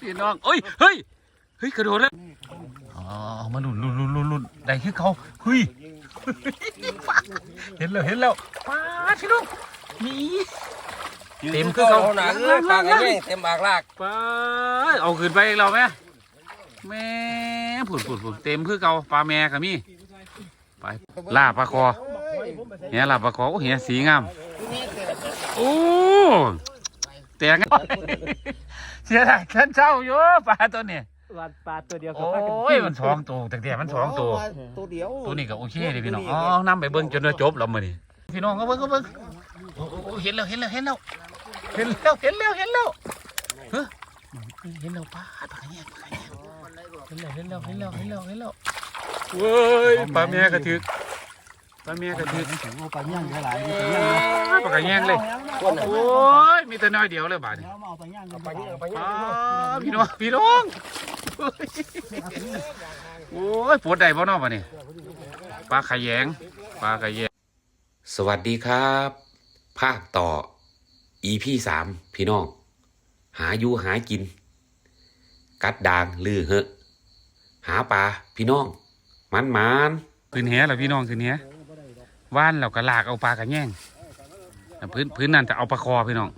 พี่น้องเอ้ยเฮ้ยเฮ้ยกระโดดแล้วอ๋อมาหลุนหลุนหลุนหลุนหลุนได้คือเขาเฮ้ยเห็นแล้วเห็นแล้วป้าดพี่น้องนี่เต็มคือเขาหนาเอ้ยปากกันแย่งเต็มปากลากป้าดเอาขึ้นไปอีกเราไหมแม่ผุดผุดผุดเต็มคือเก่าปลาแม่ก็มีไปลาบปลาคอเฮียลาบปลาคอโอ้เฮียสีงามโอ้แต่งเสียดายฉันเช่าอยู่ปลาตัวนี้วาดปลาตัวเดียวโอ้ยมันสองตัวแต่แต่มันสองตัว ตัวเดียวตัวนี้ก็โอเคเลยพี่น้องอ๋อนํไปเบิ่งจนจบแล้วมื้อนี้พี่น้องก็เบิ่งก็เบิ่งโอ้โอ้เห็นแล้วเห็นแล้วเห็นแล้วเห็นแล้วเห็นแล้วเห็นแล้วเฮ้ยเห็นแล้วป้าปลาแง่ปลาแง่เห็นแล้วเห็นแล้วเห็นแล้วเห็นแล้วเห็นแล้วเว้ยปลาแม่กระถึก ปลาแม่กระถึกปลาย่างหลายปลากระแง่งเลย โอ้ย มีแต่น้อยเดียวเลยบาดนี้แล้วมาเอาปลาย่างกันไปนี่ไปนี่อ๋อพี่น้อง พี่น้อง โอ้ยปวดใดบ่เนอกบ่นี่ปลาขยงปลาขยงสวัสดีครับ ภาคต่อ EP สามพี่น้อง หาอยู่หากิน กัดดางลือเหอะ หาปลาพี่น้องมันมันขึ้นแหแล้วพี่น้องขึ้นแห ว่านเราก็ลากเอาปลากระแยงแต่พื้นพื้นนั่นจะเอาปลาคอพี่น้อง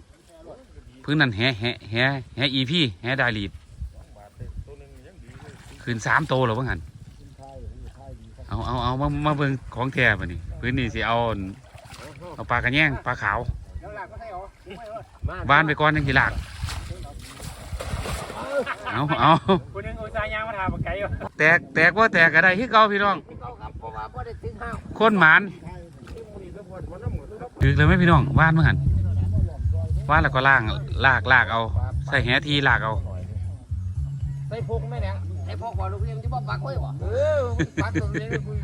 พื้นนั่นแหแหแหแหอีพี่แหดาลีดขึ้นสามโตแล้วว่างั้นเอาเอาเอามามาเบิ่งของแท้ป่ะนี่พื้นนี่สิเอาอั่นเอาปลากระแยงปลาขาวว่านไปก่อนยังสิลากเอาเอาคนนึงอุตส่าห์ย่างมาถามปลาไก่อยู่แตกแตกว่าแตกก็ได้ที่เก่าพี่น้องเพราะว่าบ่ได้ถึงห้าคนหมาน ถึกเลยไหมพี่น้องว่านมั้งหันว่านแล้วก็ล่างลากลากเอา ใส่แหทีลากเอาใส่พกแม่แดงใส่พกว่าลูกเรียนที่บ่ปักไว้บ่เออปักตัวนี้คุย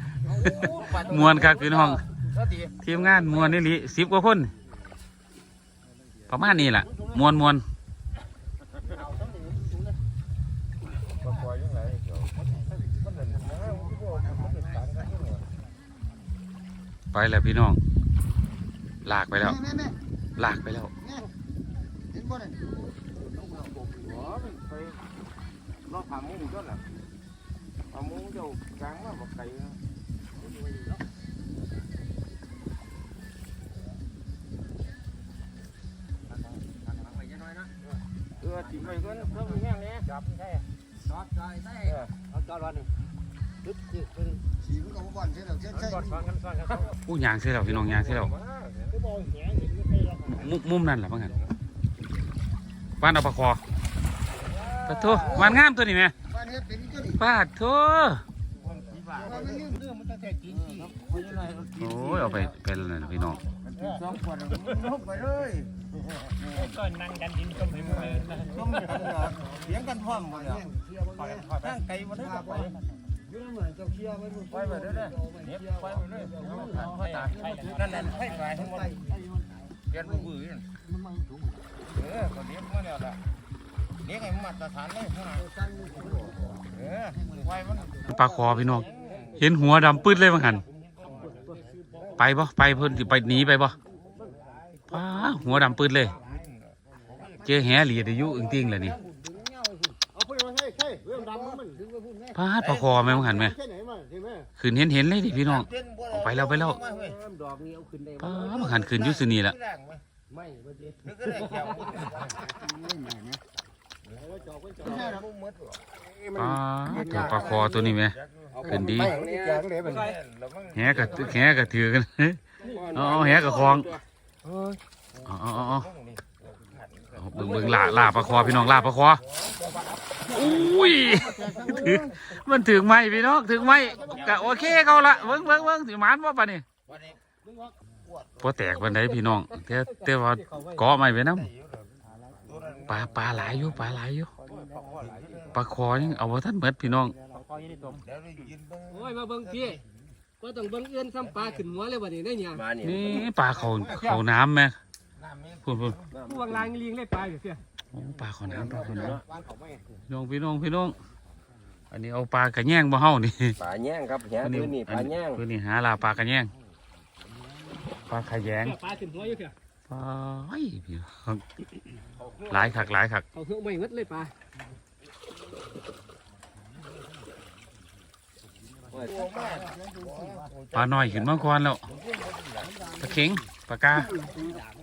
มวนครับพี่น้องก็ดีทีมงานมวนนี่ลิสิบกว่าคนประมาณนี้แหละมวนมวนไปแล้วพี่น้อง ลากไปแล้วลากไปแล้วเห็นบ่เนี่ยอ๋อไปรอบผามุ้งก็แหละผามุ้งเจ้ากลางมาบ่ไกลนะเออจิ้มไปก่อนเพิ่มแห้งเนี่ยจับใช่ซอสใส่ใส่เอาจอดวันนึงดึ๊ดดึ๊ดดึ๊ดฉีมันก็บ่บ่อนใช่หรอใช่ใช่ผู้ยางเสียแล้วพี่น้องยางเสียแล้ว มุมมุมนั่นแหละมั้งหันบ้านเอาปลาคอปะโทวานงามตัวนี้ไหมบ้านเฮ็ดเป็นก็ดีป้าโทว่ามันนี่เรื่องมันจะแท้จริงสิโอ้ยเอาไปเป็นเลยนะพี่น้องสองขวดลบไปเลยก็นั่งกันกินก็ไม่ไหวต้มกันเหรอเสียงกันพร้อมหมดเลยตั้งไก่มาได้กับไปยืมเหมือนเจ้าเคีย ไปไปเด้อเด้เน็บไปไปเลยนั่นนั่นให้ไปทั้งหมดเปลี่ยนมือนั่นเออก็เน็บมาแล้วล่ะเน็บให้มาตรฐานเลยข้างหน้าเออไว้มันปลาคอพี่น้องเห็นหัวดำปื้ดเลยมั้งหันไปบ่ไปเพิ่นสิไปหนีไปบ่ป้าหัวดำปื้ดเลย เจอแหหลีดอายุอึ้งติ้งเลยนี่ เอาไปมาให้ใช่เรื่องดำมันถึงกับ พูดแม่ป้าดปลาคอแม่มั้งหันไหมแค่ไหนมาเห็นไหมขึ้นเห็นเห็นเลยดิพี่น้องเอาไปแล้วไปแล้วดอกนี้เอาขึ้นได้ป้าดมั้งหันขึ้นอยุสนี่ละไม่บ่ได้นึกก็ได้แก้วไม่แม่นะเอาไว้จอกไว้จอกแม่ละมืดป้าดตัวปลาคอตัวนี้ไหมขึ้นดีไม่นี่แกงเลยเป็นแหกะแหกะถือกันเอาเอาแหกะคลองเอาเอา เอาเอาเอาเบิ่งเบิ่งลาลาปลาคอพี่น้องลาปลาคออุ้ยถือมันถึงไหมพี่น้องถึงไหมกะโอเคเขาละเบิ่งเบิ่งเบิ่งสิหมานว่าปะนี่พอแตกบันไดพี่น้องแต่แต่ว่าเกาะไม่ไปน้ำปลาปลาหลายอยู่ปลาหลายอยู่ปลาคอยังเอาไว้ท่านเมดพี่น้องโอ้ยมาเบิ่งพี่ก็ต้องเบิ่งเอื้อนซ้ำปลาขึ้นหัวเลยวันนี้ได้เนี่ยมานี่นี่ปลาเขาเขาน้ำไหม พูดพูดผู้วางลายเลี้ยงเลยปลาอยู่เสียโอ้ปลาขอน้ำปลาขอน้ำพี่น้องพี่น้องพี่น้อง อันนี้เอาปลากระแยงบ่เฮานี่ปลาแย่งครับแย่งตัวนี้ปลาแย่งคือนี่หาลาปลากระแยงปลาขะแยงปลาขึ้นหัวอยู่เสียปลาไอ้พี่น้องหลายคักหลายคักเขาเหือะไม่หมดเลยปลาปลาน้อยขึ้นมาก่อนแล้วปลาเข็งปลากาอืม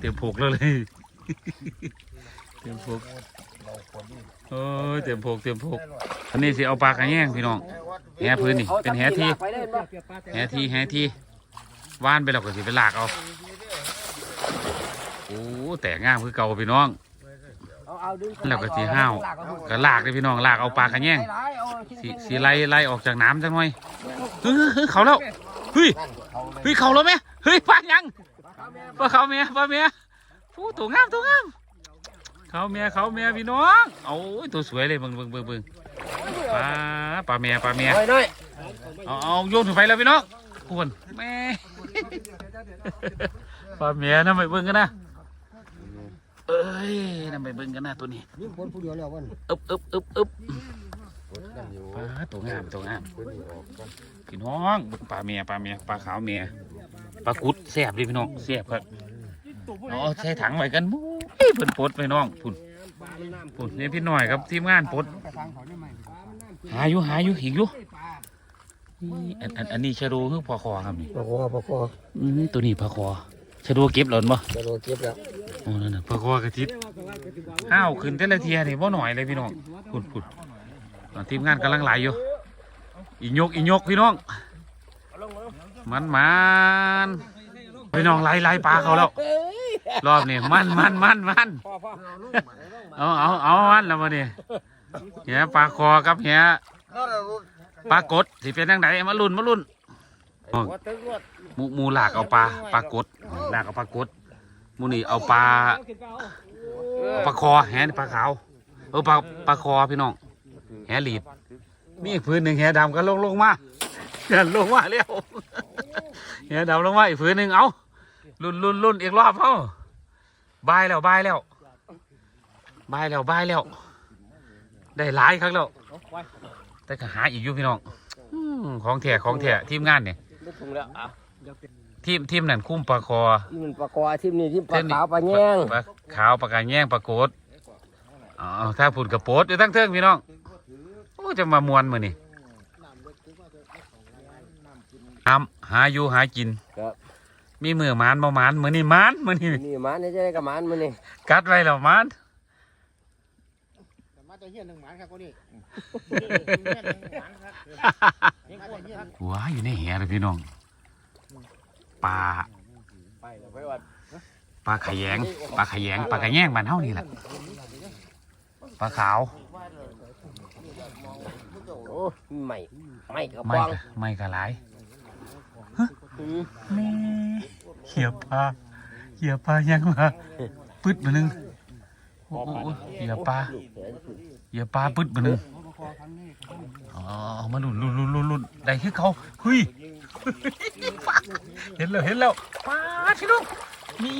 เตรียมผูกแล้วเลยเตรียมผูกเอ้ยเตรียมผูกเตรียมผูกอันนี้สิเอาปลากระแยงพี่น้องแหพื้นนี่เป็นแหที่ไปได้บ่แหที่แหทีว่านไปแล้วก็สิไปลากเอาโอ้แต่งามคือเก่าพี่น้องแล้วก็สิห้าวก็ลากเลยพี่น้องลากเอาปลากระแงสิสิไล่ไล่ออกจากน้ำจังหน่อยเฮ้ยเฮ้ยเขาแล้วเฮ้ยเฮ้ยเขาแล้วไหมเฮ้ยปลายัง ปลาเขาเมียปลาเมียผู้ตัวงามตัวงามเขาเมียเขาเมียพี่น้องโอ้ยตัวสวยเลยเบิ่งเบิ่งเบิ่งเบิ่งปลาปลาเมียปลาเมียน้อยน้อยเอาเอาโยนถึงไฟแล้วพี่น้องควรแม่ปลาเมียนั่นไปเบิ่งกันนะเอ้ยนั่นไปเบิ่งกันนะตัวนี้ยิงคนผู้เดียวแล้ววันอึบอึบอึบอึบปลาตัวงามตัวงามพี่น้องเบิ่งปลาเมียปลาเมียปลาขาวเมีย ปลากุดแซ่บดิพี่น้องแซ่บครับเอาใส่ถังไว้กันมุ้ยเพิ่นปลดพี่น้องพุ่นพุ่นนี่พี่น้อยครับทีมงานปลดหาอยู่หาอยู่หิงอยู่นี่อันอันอันนี้ชะโดคือปลาคอครับนี่ปะคอปะคออืมตัวนี้ปลาคอชะโดเก็บหล่นบ่จะโดนเก็บแล้วโอ้นั่นน่ะปลาคอกระทิดอ้าวขึ้นแต่ละเทียนี่บ่หน่อยเลยพี่น้องพุ่นพุ่นตอนทีมงานกำลังไหลอยู่อียกอียกพี่น้อง มันมันพี่น้องไล่ไล่ปลาเขาแล้ว รอบนี้มันมันมันมันเอาเอาเอามันแล้วมาเนี่ยเหียปลาคอกับเหียปลากดสิเป็นยังไงมาลุ่นมาลุ่นหมูหมูหลากเอาปลาปลากดหลากเอาปลากดหมูนี่เอาปลาเอาปลาคอแหนปลาขาวเออปลาปลาคอพี่น้องแหหลีดมีอีกพื้นหนึ่งแหดำก็ลงลงมาเดินลงมาเร็ว แหดำลงมาอีกพื้นหนึ่งเอาลุ่นลุ่นลุ่นอีกรอบเอาบายแล้วบายแล้วบายแล้วบายแล้ว ได้หลายครั้งแล้ว แต่ก็หาอีกอยู่พี่น้องอืมของแท้ของแท้ทีมงานเนี่ยไม่ถุงแล้วอะทีมทีมนั่นคุ้มปลาคอที่มันปลากอที่นี่ที่ปลาขาวปลาแยงปลาขาวปลากระแยงปลาโกดอ๋อถ้าผุดกระโปดอยู่ทั้งเทิงพี่น้องโอ้จะมามวนมือนี่ทำ หาอยู่หากินครับมีมือหมานบ่หมานมือนี่หมานมือนี่นี่มันนี่จะได้กับมันมันนี่กัดไว้แล้วหมานมาจะเฮียนหนึ่งหมานครับคนนี้ว้าอยู่ในแหเลยพี่น้องปลาไปแล้วไปวัดปลาขยงปลาขยงปลากระแยงบ้านเฮานี่แหละปลาขาวโอ้ใหม่ใหม่กระไม่ป๋องกะไม่กะหลายอืม แม่เหี่ยปลาเหี่ยปลายังมาปึ๊ดมาหนึ่งโอ้โหเหี่ยปลาเหี่ยปลาปึ๊ดมาหนึ่งอ๋อเอามาลุ่นลุ่นลุ่นลุ่นลุ่นได้คือเขาเฮ้ยเห็นแล้วเห็นแล้วปลาที่ลูกนี่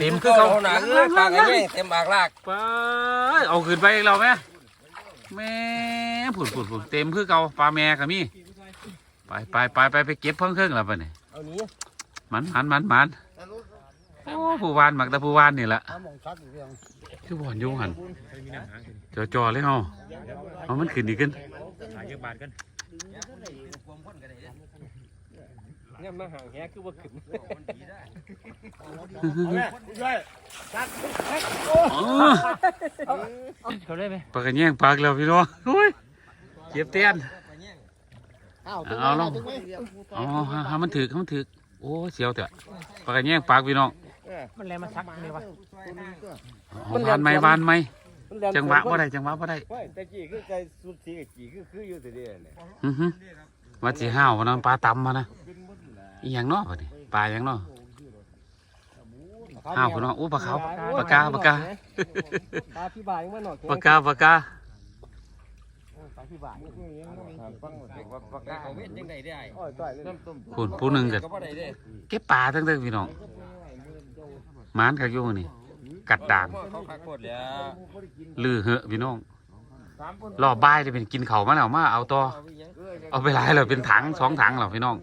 เต็มคือเขาเขาหนาเอ้ยปลากระแยงเต็มปากลากปลาเอาขึ้นไปอีกแล้วแม่แม่ผุดผุดผุดเต็มคือเก่าปลาแม่ก็มี ไปไปไปไปไปเก็บเพิ่งเครื่องแล้วปะเนี่ยเอานี้มันมันมันมันโอ้ผู้วานหมักแต่ผู้วานนี่แหละมองชัดอยู่เรื่องชื่อบ่อนอยุ่งหันจอจอๆเลยเฮาเอามันขึ้นดีขึ้นเนี่ยมาห่างแฮคือว่าขึ้นอ๋อเขาได้ไหมปลากระแยงปากแล้วพี่น้องโอ้ยเจ็บเตี้ยน อ้าวเอาลงอ๋อฮะฮะมันถือมันถือโอ้เสียวเถอะปลากระแยงปากพี่น้องมันแรงมาชักเลยวะอ๋อวานไหมวานไหมจังหวะบ่ได้จังหวะบ่ได้แต่จีคือใจสุดสีกับจีคือคืออยู่แต่เดียวเนี่ยอือฮึว่าสิห้าวว่านั้นปลาตำมานะอีหยังเนาะบัดนี้ปลาหยังเนาะห้าวพี่น้องอู้ปลาขาวปลากาปลากาปลาพี่บ่ายยังมาหน่อยปลากาปลากา พี่บายปากกาเวทยังไงได้โอ้ยต่อยน้ำต้มคุณผู้หนึ่งก็ก็บ่ได้เด้เก็บปลาตั้งแต่พี่น้องหมานกักอยู่นี่กัดด่างเขาคักโคตรแล้วลือเหอะพี่น้องรอบบ่ายได้เป็นกินเข้ามาแล้วมาเอาต่อเอาไปหลายแล้วเป็นถังสองถังแล้วพี่น้อง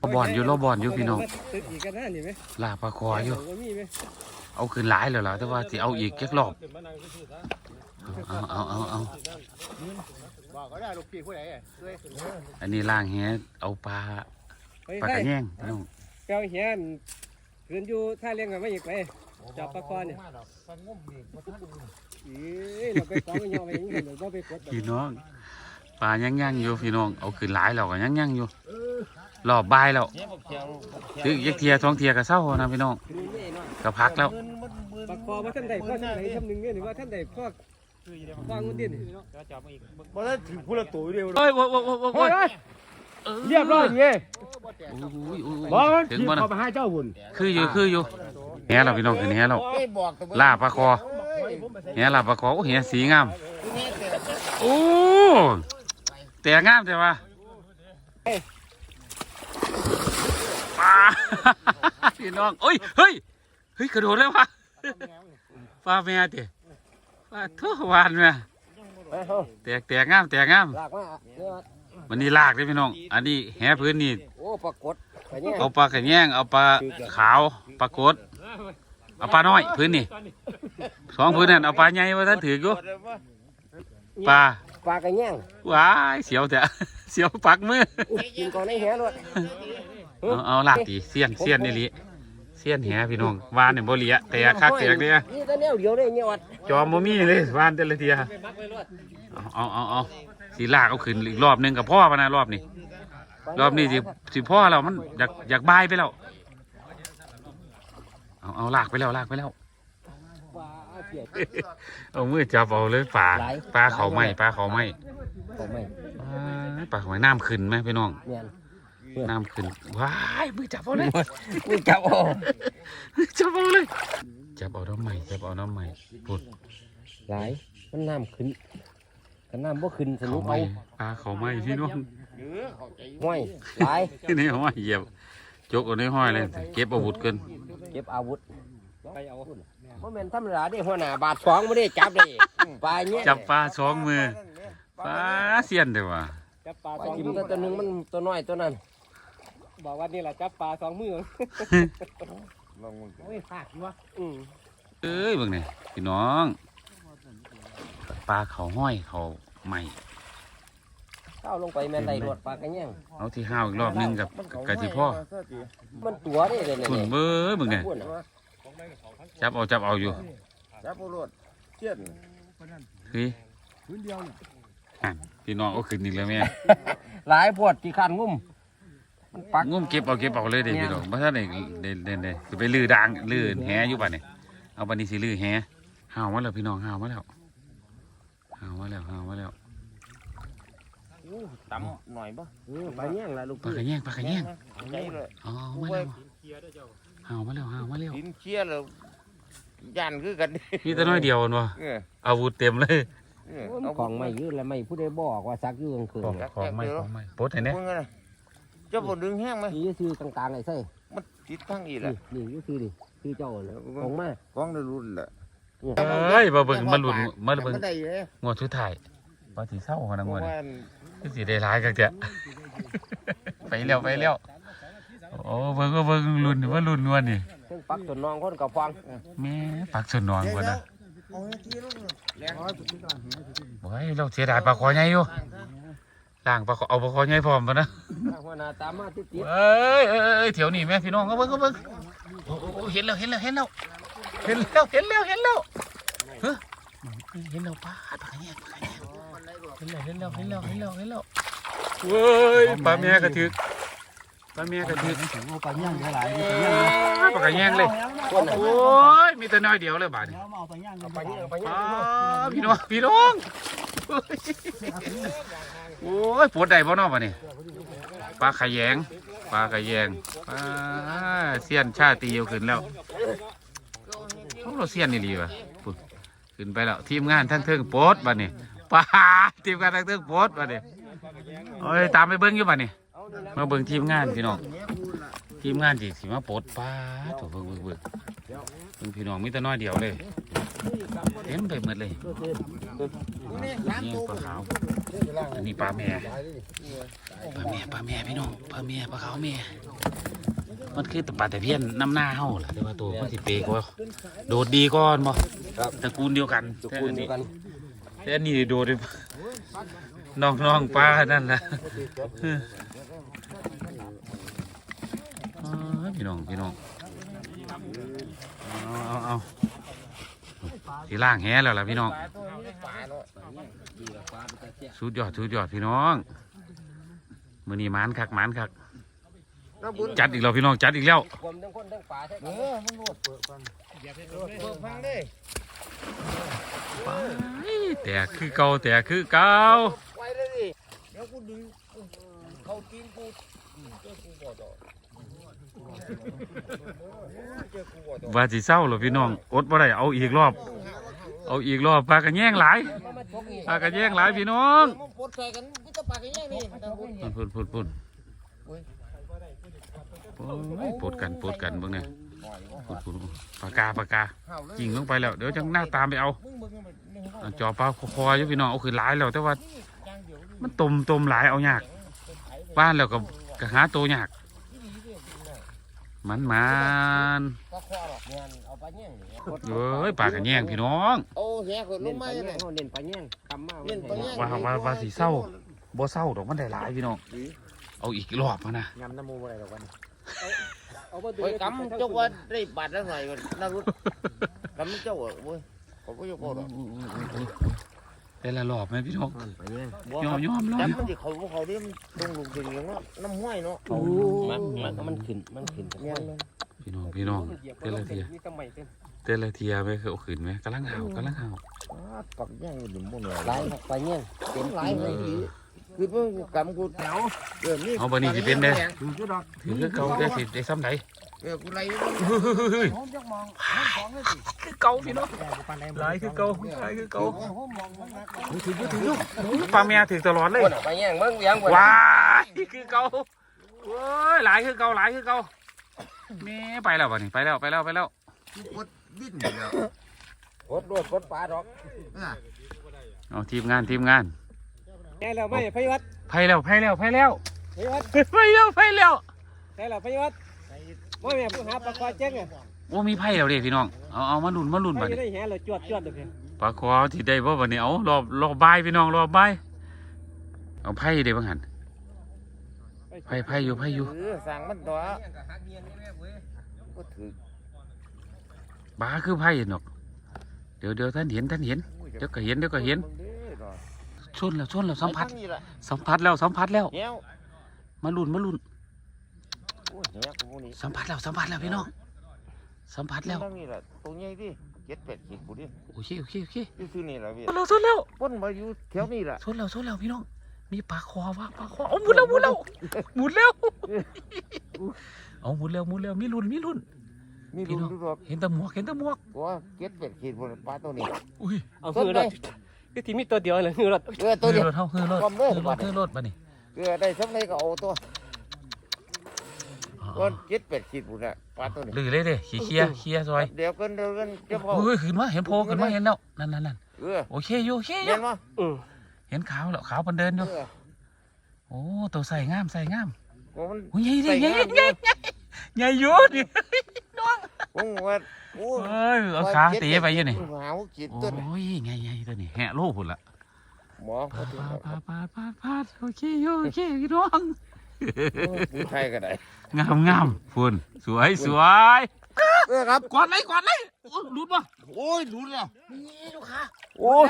รอบอนอยู่รอบอนอยู่พี่น้องตึกอีกกันนะนี่ไหมลาปลาคออยู่ เอาคืนหลายแล้วล่ะแต่ว่าสิเอาอีกแค่รอบ เอาเอาเอาเอาบอกก็ได้ลูกพี่ผู้ใดด้วยอันนี้ล่างแหเอาปลาไปปลาไปกระแยงพี่น้องเปียวเฮียนคืนอยู่ท่าเลี้ยงกันไม่อีกไปจับปลาคอเนี่ยฟังงมนี่บ่ทันอีเราไปกองยอไปอยังไงเราไปกดพี่น้องปลายังยังอยู่พี่น้องเอาคืนหลายแล้วก็ยังยังอยู่รอบบ่ายแล้วเจ็บเขียวถึงยักเทียท้องเทียก็เศร้านะพี่น้องคืนนี่เนาะก็พักแล้วปลาคอว่าท่านใดพ่อท่านใดทำหนึ่งเนี่ยหรือว่าท่านใดพ่อ ฟังมันดินบ่ได้ถือผู้ละตัวเดียวโอ้ยโอ้ยโอ้ยโอ้ยโอ้ยเรียบร้อยเงี้ยอุ้ยอุ้ยบออุ้กยถึงที่บ่นะเขาไปให้เจ้าหุ่นคืออยู่คืออยู่แหเราพี่น้องคือแหเราไม่บอกตัวลาปลาคอแหลาปลาคอโอ้แหสีงามโอ้แต่งามแต่ว่าปลาพี่น้องเอ้ยเฮ้ยเฮ้ยกระโดดเลยวะปลาแม่เตะปลาทั่ววานแม่แตกแตกงามแตกงามลากมาเนี่ยวันนี้ลากเลยพี่น้อง อันนี้แหพื้นนี่โอ้ปรากฏไปเนี่ยเอาปลากระแยงเอาปลาขาวปลากดเอาปลาน้อยพื้นนี่สองพื้นนั่นเอาปลาใหญ่ว่าท่านถืออยู่ปลาปลากระแยงว้ายเสียวแต่ เสียวปักมือกินก่อนในแหรถเอาเอาลากตีเสี้ยนเสี้ยนนี่ลิ เสี้ยนแหพี่น้องวานเนี่ยบ่เหลียแต่คักแตกเนี่ยนี่แต่แนวเดียวเลยเนี่ยวัดจอมบ่มีเลยวานแต่ละเทียเอาเอาเอาเอาสีลากเอาขึ้นอีกรอบหนึงกับพ่อปะนะรอบนี้รอบนี้สิสิพ่อเรามันอยากอยากบายไปแล้วเอาเอาลากไปแล้วลากไปแล้วปลาเปียกเอามือจับเอาเลยปลาหลายปลาเขาไหมปลาเขาไหมผมไม่ปลาเขาไหมน้ำขึ้นไหมพี่น้องเมีย นน้ำขึ้นว้ายมือจับเอาเลยมึงจับโอ้จับเอาเลย จับเอาน้ำใหม่จับเอาน้ำใหม่ปุดหลายมันน้ำขึ้นกันน้ำบ่ขึ้นสนุเขากไหมเอาปลาเขาไหมพี่น้องห้อยหลายนี่ห้อยเหยียบจกเอาในห้อยเลยเก็บอาวุธเกินเก็บอาวุธไปเอาเพราะแม่นธรรมดาได้หัวหน้าบาทสองไม่ได้จับเลยปลาเนี่ยจับปลาสองมือปลาเสียนเด้อว่ะจับปลาสองมือตัวหนึงมันตัวน้อยตัวนั้น บอกว่านี่แหละจับปลาสองมือโอ้ยฝากอยู่วะอืมเอ้ยเบิ่งนี่พี่น้อง ปลาเขาห้อยเขาไหมเข้าลงไปแม่นได้รวดปลากระแยงเอาที่ห้าวอีกรอบหนึงกับกับที่พ่อมันตัวได้เลยเนี่ยคุณเบ้อเบิ่งนี่พูดน่ะจับเอาจับเอาอยู่จับผู้รวดเชี่ยนเฮ้ยนั่นพี่น้องเอาขึ้นอีกแล้วแม่หลายพวดกี่ขันงุ่ม มันปักงุ้มเก็บเอาเก็บเอาเลยเด้พี่น้องบ่ทันได้เด่นเด่นเด้สิไปลื้อด่างลื้อแหอยู่บัดนี้เอาบัดนี้สิลื้อแหห้าวมาแล้วพี่น้องห้าวมาแล้วห้าวมาแล้วห้าวมาแล้วตำหน่อยบ่เออปลาแยงละลูกปลากระแยงปลากระแยงใจเลยอ๋อมาแล้วห้าวมาแล้วห้าวมาแล้วดินเชี่ยแล้วยันคือกันมีแต่น้อยเดียวนั่นบ่เอออาวุธเต็มเลยเออโอ้ยเอาของไม่ยืดแล้วไม่ผู้ใดบอกว่าซักอยืดกลางคืนของของไม่ของไม่ปลดให้แน่มึงอะไร เจ้าบ่ดึงแห้งไหมนี่คือกลางๆไอ้ไส้มันติดทั้งอีแหละนี่นี่คือดิคือเจ้าน่ะของมาฟ้องได้รุ่นแหละเอ้ยมาเบิ่งมาลุ้นมาเบิ่งได้เลยงวดสุดท้ายว่าสิเศร้าขนาดเพงวดราะนี้ว่าคือสิได้หลายกักแท้ไปแล้วไปแล้วโอ้เบิ่งก็เบิ่งลุ้นว่าลุ้นนวลนี่ซึ่งปักส่วนน้องคนกับฟังแม่ปักสนนองพุ่นน่ะเอาให้ที่ลูกแรงบ่ให้เราเสียดายปลาคอใหญ่อยู่ ล่างปลาคอเอาปลาคอใหญ่พร้อมพุ่นนะหัวหน้าตามมาติดติดเอ้ยเอ้ยเอ้ยแถวนี้แม่พี่น้องก็เบิ่งก็เบิ่งโอ้โอ้โอ้เห็นแล้วเห็นแล้วเห็นแล้วเห็นแล้วเห็นแล้วเห็นแล้วเฮ้ยเห็นแล้วปลาปลาแง่ปลาแง่เห็นแล้วเห็นแล้วเห็นแล้วเห็นแล้วเห็นแล้วเว้ยปลาแม่กระถึกปลาแม่กระถึกเอาปลาแยงเท่าไหร่ปลากระแยงเลยโอ้ยมีแต่น้อยเดียวเลยบาดนี้เอาปลาแยงเอาปลาแยงเอาปลาแยอ๋องพี่น้องพี่น้อง โอ้ยปวดได้บ่เนาะบาดนี้ปลาขยงปลากระแยงปลาเสี้ยนชาติเอาขึ้นแล้วเราเสียนนี่ดีวะปุ๊บขึ้นไปแล้วทีมงานทั้งเทิงโพสต์บัดนี้ป้าทีมงานทั้งเทิงโพสต์บัดนี้โอ้ยตามไปเบิ้งอยู่บัดนี้มาเบิ้งทีมงานพี่น้องทีมงานจีสิมาปลดปลาถูกเบิ่งเบิ่งเบิ่งเบิ่งพี่น้องมีแต่น้อยเดียวเลยเต็มไปหมดเลย นี่ปลาขาว อันนี้ปลาแม่ ปลาแม่ปลาแม่พี่น้องปลาแม่ปลาขาวแม่ มันคือปลาแต่เพี้ยนน้ำหน้าเฮาล่ะแต่ว่าตัวมันสิเปกว่าโดดดีก่อนบ่ตระกูลเดียวกันตระกูลเดียวกันแต่อันนี้โดดน้องน้องๆปลานั่นล่ะอ๋อพี่น้องพี่น้องเอาเอาเอาที่ล่างแหแล้วล่ะพี่น้อง สุดยอดสุดยอดพี่น้องมือนีมานคักมานคักจัดอีกแล้วพี่น้องจัดอีกแล้วผมทั้งคนทั้งป่าใช่เออมันรวดเปิดกันเปิดฟังเลยแต่คือเก่าแต่คือเก่าไว้เลยดิเดี๋ยวกูดึงเขาตีนกูเจอกูบ่ดอกเจอกูบ่ดอกว่าสิเศร้าเหรอพี่น้องอดบ่ได้เอาอีกรอบ เอาอีกรอบปลากระแย่งหลายมาชกนี่ปลากระแย่งหลายพี่น้องมันปลดใส่กันนี่จะปากกันยังนี่ตะบุญพุ่นพุ่นพุ่นโอ้ยปวดกันปวดกันเบิ่งเนี่ยพุ่นพุ่นปากกาปากกาห่าวเลยยิงลงไปแล้วเดี๋ยวจังหน้าตามไปเอามึงเบิ่งมันนี่ห่าวเอาจอปลาคอๆอยู่พี่น้องเอาคือหลายแล้วแต่ว่า มันตมตมหลายเอายากบ้านแล้วก็ก็หาตัวยาก มันมันปลาคอหรอกเนี่ยเอาปลาแย่งนี่เอ้ยปลากระแย่งพี่น้องโอ้แหกลเล่งนมาปลาเลยแย่งเขาเล่นปลาแย่งคำมากเล่นปลาแย่งว่าว่าว่าสิเศร้าบ่เศร้าดอกมันได้หลายพี่น้องเอาอีกรอบมานะยำน้ำมูอะไรหรอกวันเอาไปดูโอ้ยกำเจ้าว่าได้บาทแล้วหน่อยก่อนนารุดกำเจ้าอะเว้ยผมก็ยกโทษหรอก แต่ละรอบไหมพี่น้องปลาแย่งยอมยอมรอจำมมันดิเขาเขาเรียกตรงลุงถึงอย่างว่าน้ำห้วยเนาะมันมันมันขึ้นมันขึ้นเนี่ยเลยพี่น้องพี่น้องแต่ละเทียมีตะไมเต็มแต่ละเทียไปคือเอาขืนไหมกำลังเห่ากำลังเห่าปักย่างอยู่หนึ่งบนหัวหลายปลาแย่งเต็มหลายเลยคือเพิ่งกำกูแถวเออนี่เอาบันนี้สิเป็นเด้ถือกูดอกถือคือเก่าแต่สิได้ซ้ำไหน เออกูไล่เฮ้ยห้องจักมองห้องของเลยสิคือเกาพี่น้องหลายคือเกาหลายคือเกาห้องมอถือถือถือปลาเมียถือตลอดเลยคนปแย่งเบิ่งยังคนว้าคือเกาโอ้ยหลายคือเกาหลายคือเกาแม่ไปแล้วบัดนี้ไปแล้วไปแล้วไปแล้วกดดิ้นแล้วกดโดดกดปลาดอกเอาทีมงานทีมงานแย่แล้วไม่พวัดไพแล้วไพแล้วไพแล้วไพยวัดไพแล้วไพแล้วใช่แล้วพยวัด ว่าแม่ผู้หาปลาคอเจ๊งอะโอ้มีไพ่แล้วเด้พี่น้องเอาเอามาลุ้นมาลุ้นไปบัดนี้ได้แห่เราจวดจวดเลยเพียงปลาคอที่ได้บ่บัดนี้เอารอบรอบบ่ายพี่น้องรอบบ่ายเอาไพ่เด้บังหันไพ่ไพ่อยู่ไพ่อยู่เออสั่งมันตัวก็ถือบ้าคือไพ่เนาะเดี๋ยวเดี๋ยวท่านเห็นท่านเห็นเดี๋ยวก็เห็นเดี๋ยวก็เห็นชนแล้วชนแล้วสัมผัสนี่แหละสัมผัสแล้วสัมผัสแล้วเงี้ยมาลุ้นมาลุ้น โอ้ยเงี้ยกูนี่สัมผัสแล้วสัมผัสแล้วพี่น้องสัมผัสแล้วนี่แหละตัวใหญ่ดิเจ็ดแปดขีดกูดิโอเคโอเคโอเคอยู่ที่นี่แหละพี่ชนแล้วชนแล้วป้นมาอยู่แถวนี้แหละชนแล้วชนแล้วพี่น้องมีปลาคอวะปลาคอเอาหมุนแล้วหมุนแล้วหมุนแล้วเอาหมุนแล้วหมุนแล้วมีลุ้นมีลุ้นมีรุ่นดูดอกเห็นแตะหมวกเห็นแตะหมวกว่าเจ็ดแปดขีดบนปลาตัวนี้อุ้ยเอาคือรถคือที่มีตัวเดียวเลยคือรถเออตัวนี้เฮือรถเฮาเฮือรถความเร็วเฮือรบัถดนี้เฮือรถบัดนี้เออได้สำเร็จก็เอาตัว อ๋อก็เจ็ดแปดขีดบุญอะปลาตัวนี้ลือเลยเด้ขี้เคียเคียซอยเดี๋ยวกันเดี๋ยวกันเจ้าพ่อเฮ้ยขึ้นมาเห็นโพขึ้นมาเห็นแล้วนั่นนั่นนั่นเออโอเคอยู่โอเคอเห็ยู่นมั้ยอืมเห็นขาวแล้วขาวมันเดินอยู่เออโอ้ตัวใส่งามใส่งามว่ามันโอ้ยใหญ่ดิใส่ใหญ่งามใหญ่ใหญ่ใหญ่อยุ่ดิผมว่าโอ้เอ้ยเอาขาเตะไปอยู่นี่หาวขีดโอ้ตัวนี้ยใหญ่ใหญ่ตัวนี้แหะโลพุ่นละหมอปาเขาดถึงปาดปาดปาดปาดปาดโอเคอยู่โอเคพี่น้อง ผู้ชายก็ได้งามงามฝุ่นสวยสวยเออครับกอดเลยกอดเลยโอ้หลุดมาโอ้ยรู้แล้วนี่ลูกค้าโอ้ย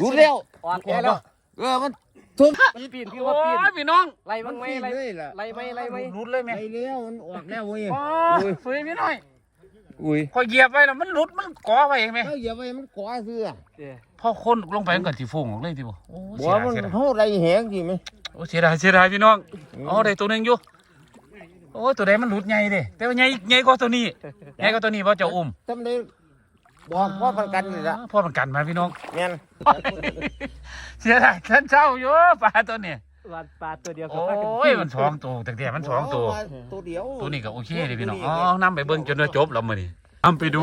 รู้แล้วออกแย่แล้วเออมันทุบปีนพี่โอ้ว่าปีนยพี่น้องไล่บ้างไหมไล่เลยล่ะไล่ไหมไล่ไหมหลุดเลยแม่ไปแล้วมันออกแล้วเว้ยโอ้ยสวยพี่น้อยอุ้ยพอเหยียบไปแล้วมันหลุดมันก่อไปเองไหมเอ้าอย่าไปมันกวาเสื้อพอคนลงไปมันก็สิฟงออกเลยทีบ่โอ้บัเสีวยดายมันเสียดายเท่าไรแหงกี่ไหม โอ้เสียดายเสียดายพี่น้องอ๋อได้ตัวหนึงอยู่โอ้ตัวใดมันหลุดใหญ่เด้แต่ว่าใหญ่ใหญ่กว่าตัวนี้ใหญ่กว่าตัวนี้บ่เจ้าอุ้มทำได้บอกพ่อประกันนี่ละพ่อมันกันมาพี่น้องแม่นเสียดายฉันเช่าอยู่ปลาตัวนี้วานปลาตัวเดียวโอ้ยมันสองตัวแต่แต่มันสองตัวตัวเดียวตัวนี้ก็โอเคเลยพี่น้องอ๋อนํไปเบิ่งจนจบแล้วมื้อนี้ตามไปดู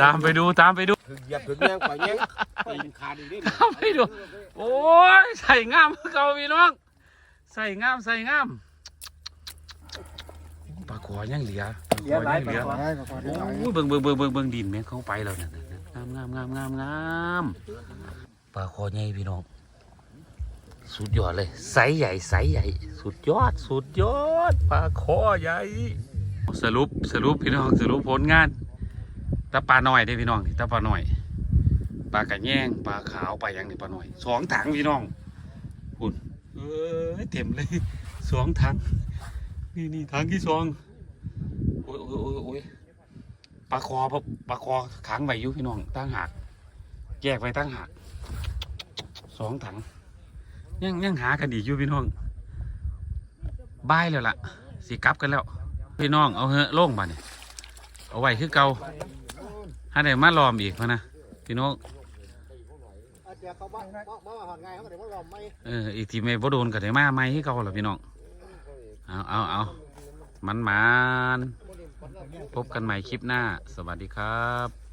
ตามไปดูตามไปดูถึงเหยียบถึงแยงไปแยงไปขาดอีกนิดตามไปดู โอ้ยใส่งามเก่าพี่น้อง ใส่งามใส่งามปลาขอยังเหลือปลาขอยังเหลือโอ้ยเบิ่งเบิ่งเบิ่งเบิ่งเบิ่งดินแม่งเข้าไปแล้วนั่นนั่นนั่นงามงามงามงามปลาขอใหญ่พี่น้อง สุดยอดเลยไซส์ใหญ่ไซส์ใหญ่ สุดยอด สุดยอดปลาคอใหญ่สรุปสรุปพี่น้องสรุปผลงานตาปลาหน่อยได้พี่น้องนี่ตาปลาหน่อย ปลากระแยงปลาขาวปลาหยังนี่ปลาหน่อยสองถังพี่น้องคุณเออเต็มเลยสองถังนี่นี่ถังที่สองโอ้ยโอ้ยโอ้ยโอ้ยปลาคอปลาปลาคอขังไว้อยู่พี่น้องตั้งหากแยกไว้ตั้งหากสองถังยังยังหากันอีกอยู่พี่น้องบายแล้วล่ะสิกลับกันแล้ว พี่น้องเอาเหอะโล่งมาเนี่ยเอาไว้คือเก่าถ้าได้มาลอมอีกพะนะพี่น้อง ดี๋ยวเขาบ้าบ้าหันไงเขาเดี๋ยวเขาลอมไม่เอออีกทีไม่บ่โดนก็ได้มาไม่คือเก่าหรอพี่น้องเอาเอาเอามันมันพบกันใหม่คลิปหน้า สวัสดีครับ